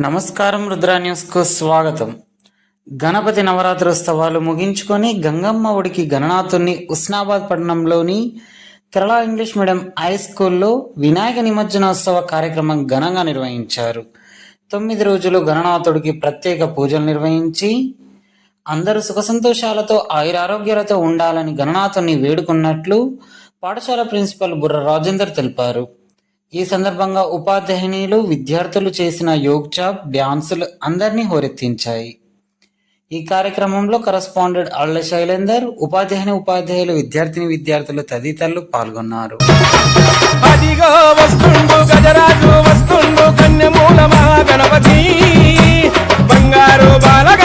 నమస్కారం రుద్రా న్యూస్కు స్వాగతం. గణపతి నవరాత్రోత్సవాలు ముగించుకొని గంగమ్మ ఒడికి గణనాథుని ఉస్నాబాద్ పట్టణంలోని కేరళ ఇంగ్లీష్ మీడియం హై స్కూల్లో వినాయక నిమజ్జనోత్సవ కార్యక్రమం ఘనంగా నిర్వహించారు. తొమ్మిది రోజులు గణనాథుడికి ప్రత్యేక పూజలు నిర్వహించి అందరూ సుఖసంతోషాలతో ఆయురారోగ్యాలతో ఉండాలని గణనాథుని వేడుకున్నట్లు పాఠశాల ప్రిన్సిపల్ బుర్ర రాజేందర్ తెలిపారు. ఈ సందర్భంగా ఉపాధ్యాయునిలు విద్యార్థులు చేసిన యోగ్చాప్ డ్యాన్సులు అందరినీ హోరెత్తించాయి. ఈ కార్యక్రమంలో కరస్పాండెంట్ అళ్ళ శైలేందర్ ఉపాధ్యాయుని ఉపాధ్యాయులు విద్యార్థిని విద్యార్థులు తదితరులు పాల్గొన్నారు. గజరాజు వస్తుండు బంగారు బాలగ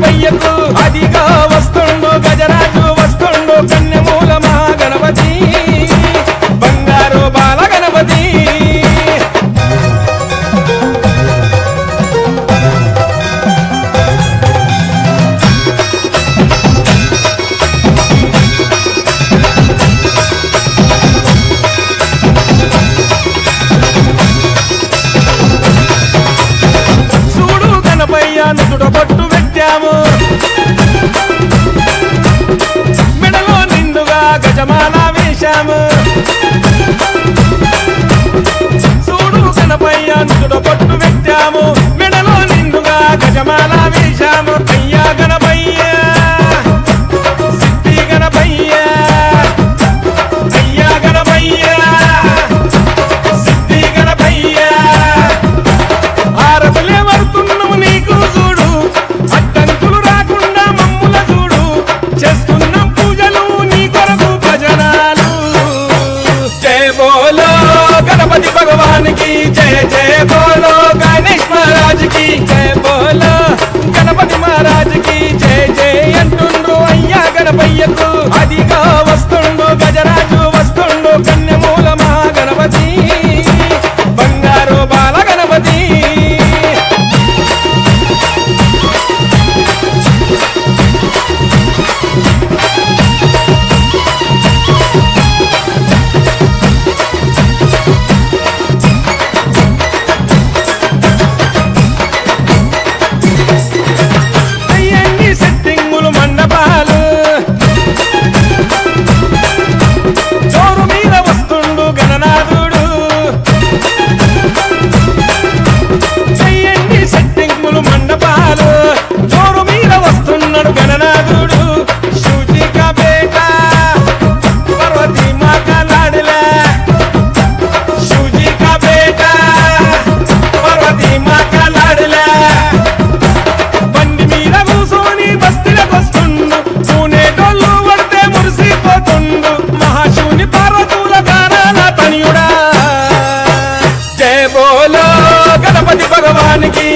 பையக்கு జ్ఞానానికి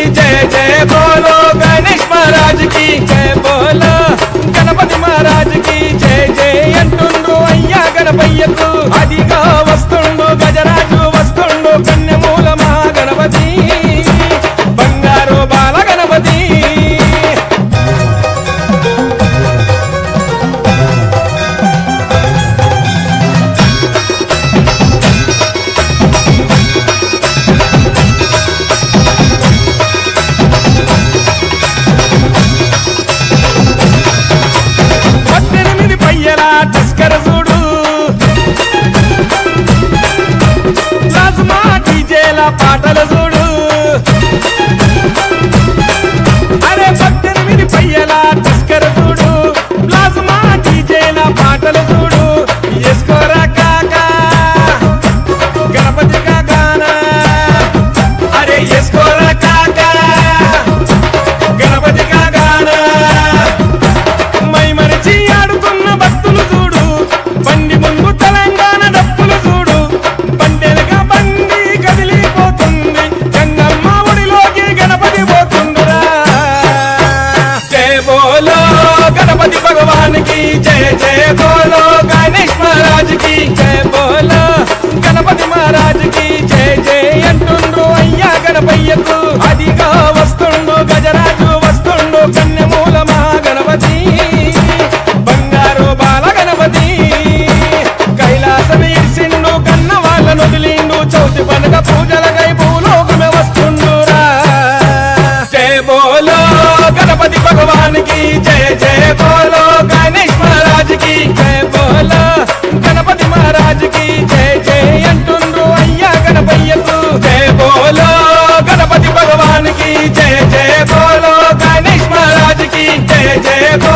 జయ జయ బోలో గణేష్ మహారాజ్కి జయ బోలో. గణపతి మహారాజ్కి జయ జయ అంటుండ్రు అయ్యా గణపయ్యకు జయ బోలో గణపతి భగవాన్కి జయ జయ బోలో గణేష్ మహారాజ్కి జయ జయ బోలో.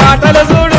పాటలు చూడు.